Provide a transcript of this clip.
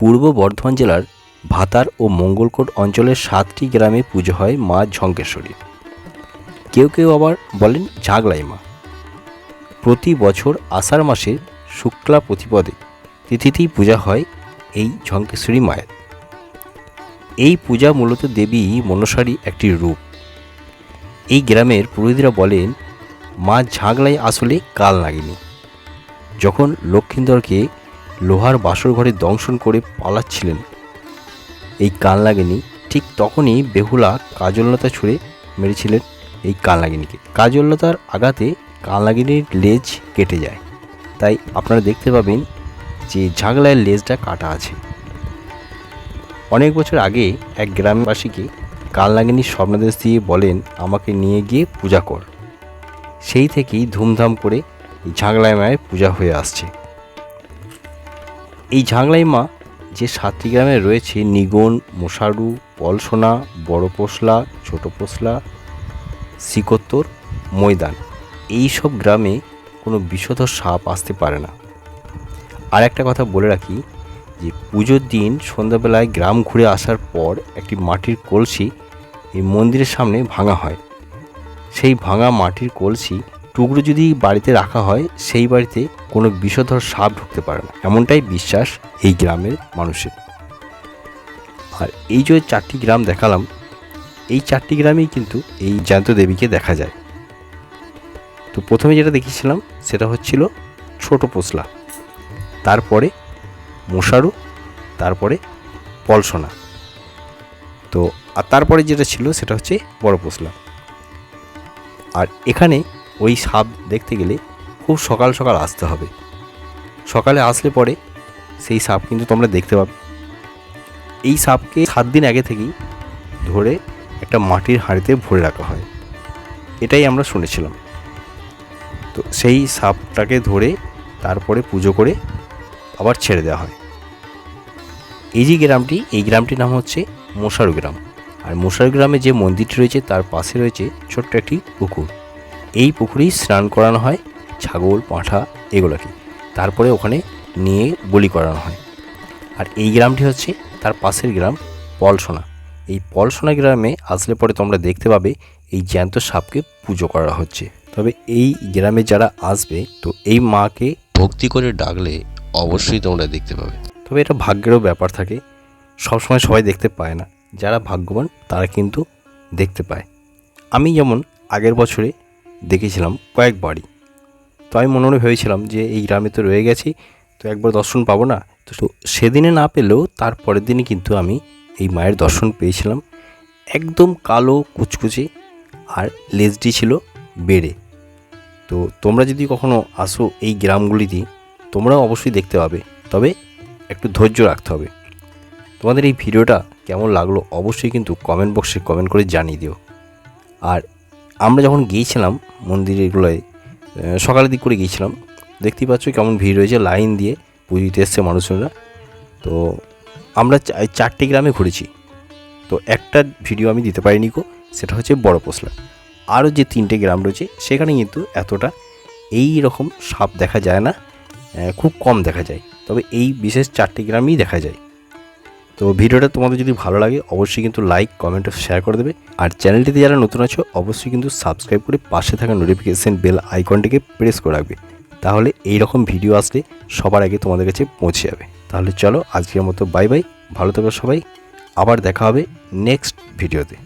পূর্ব বর্ধমান জেলার ভাতার ও মঙ্গলকোট অঞ্চলের সাতটি গ্রামে পুজো হয় মা ঝঙ্কেশ্বরীর। কেউ কেউ আবার বলেন ঝাগলাই মা। প্রতি বছর আষাঢ় মাসের শুক্লা প্রতিপদে তিথিতেই পূজা হয় এই ঝঙ্কেশ্বরী মায়ের। এই পূজা মূলত দেবী মনসারী একটি রূপ। এই গ্রামের পুরোহিতরা বলেন, মা ঝাগলাই আসলে কাল নাগিনী। যখন লক্ষিন্দরকে লোহার বাসর ঘরে দংশন করে পালাচ্ছিলেন। এই কালনাগিনী ঠিক তখনই বেহুলা কাজললতা ছুঁড়ে মেরেছিলেন এই কালনাগিনীকে। কাজললতার আঘাতে কালনাগিনীর লেজ কেটে যায়। তাই আপনারা দেখতে পাবেন যে ঝাগলায়ের লেজটা কাটা আছে। অনেক বছর আগে এক গ্রামবাসীকে কালনাগিনীর স্বপ্নাদেশ দিয়ে বলেন, আমাকে নিয়ে গিয়ে পূজা কর। সেই থেকেই ধুমধাম করে এই ঝাগলাই মায়ের পূজা হয়ে আসছে। এই ঝাংলাই মা যে সাতটি গ্রামে রয়েছে, নিগন, মশারু, পলসোনা, বড় পোসলা, ছোট পোসলা সিকোত্তর ময়দান, এই সব গ্রামে কোনো বিষধর সাপ আসতে পারে না। আর একটা কথা বলে রাখি যে, পুজোর দিন সন্ধ্যাবেলায় গ্রাম ঘুরে আসার পর একটি মাটির কলসি এই মন্দিরের সামনে ভাঙা হয়। সেই ভাঙা মাটির কলসি টুকরো যদি বাড়িতে রাখা হয়, সেই বাড়িতে কোনো বিষধর সাপ ঢুকতে পারে না। এমনটাই বিশ্বাস এই গ্রামের মানুষের। আর এই যে চারটি গ্রাম দেখালাম, এই চারটি গ্রামেই কিন্তু এই জ্যান্ত দেবীকে দেখা যায়। তো প্রথমে যেটা দেখিয়েছিলাম, সেটা হচ্ছিল ছোট পোসলা, তারপরে মশারু, তারপরে পলসোনা। তো, আর তারপরে যেটা ছিল, সেটা হচ্ছে বড় পোসলা। আর এখানে ওই সাপ দেখতে গেলে খুব সকাল সকাল আসতে হবে। সকালে আসলে পরে সেই সাপ কিন্তু তোমরা দেখতে পাবে। এই সাপকে সাত দিন আগে থেকেই ধরে একটা মাটির হাঁড়িতে ভরে রাখা হয়। এটাই আমরা শুনেছিলাম। তো সেই সাপটাকে ধরে তারপরে পুজো করে আবার ছেড়ে দেওয়া হয়। এই যে গ্রামটি, এই গ্রামটির নাম হচ্ছে মশারু গ্রাম। আর মশারু গ্রামে যে মন্দিরটি রয়েছে, তার পাশে রয়েছে ছোট্ট একটি পুকুর। এই পুকুরেই স্নান করানো হয়, ছাগল, পাঁঠা এগুলোকে। তারপরে ওখানে নিয়ে বলি করানো হয়। আর এই গ্রামটি হচ্ছে তার পাশের গ্রাম পলসোনা। এই পলসোনা গ্রামে আসলে পরে তোমরা দেখতে পাবে এই জ্যান্ত সাপকে পুজো করা হচ্ছে। তবে এই গ্রামে যারা আসবে, তো এই মাকে ভক্তি করে ডাকলে অবশ্যই তোমরা দেখতে পাবে। তবে এটা ভাগ্যেরও ব্যাপার থাকে, সবসময় সবাই দেখতে পায় না। যারা ভাগ্যবান, তারা কিন্তু দেখতে পায়। আমি যেমন আগের বছরে দেখেছিলাম কয়েকবারই তো আমি মনে মনে ভেবেছিলাম যে এই গ্রামে তো রয়ে গেছি, তো একবার দর্শন পাবো না। তো সেদিনে না পেলেও তার পরের দিনই কিন্তু আমি এই মায়ের দর্শন পেয়েছিলাম। একদম কালো, কুচকুচে আর লেজটি ছিল বেড়ে। তো তোমরা যদি কখনো আসো এই গ্রামগুলিতে, তোমরাও অবশ্যই দেখতে পাবে। তবে একটু ধৈর্য রাখতে হবে। তোমাদের এই ভিডিওটা কেমন লাগল অবশ্যই কিন্তু কমেন্ট বক্সে কমেন্ট করে জানিয়ে দিও। আর আমরা যখন গিয়েছিলাম মন্দিরগুলোয় আহ, সকালের দিক করে গিয়েছিলাম দেখতেই পাচ্ছ কেমন ভিড় রয়েছে লাইন দিয়ে পুজো দিতে এসছে মানুষজনরা। তো আমরা চারটে গ্রামে ঘুরেছি। তো একটা ভিডিও আমি দিতে পারিনি কো সেটা হচ্ছে বড় পোসলা। আরও যে তিনটে গ্রাম রয়েছে সেখানে কিন্তু এতটা এই রকম সাপ দেখা যায় না খুব কম দেখা যায়। তবে এই বিশেষ চারটি গ্রামেই দেখা যায়। তো ভিডিওটা তোমাদের যদি ভালো লাগে, অবশ্যই কিন্তু লাইক কমেন্ট শেয়ার করে দেবে। আর চ্যানেলটিতে যারা নতুন আছো, অবশ্যই কিন্তু সাবস্ক্রাইব করে পাশে থাকা নোটিফিকেশান বেল আইকনটিকে প্রেস করে রাখবে। তাহলে এই রকম ভিডিও আসলে সবার আগে তোমাদের কাছে পৌঁছে যাবে। তাহলে চলো, আজকের মতো বাই বাই ভালো থাকো সবাই। আবার দেখা হবে নেক্সট ভিডিওতে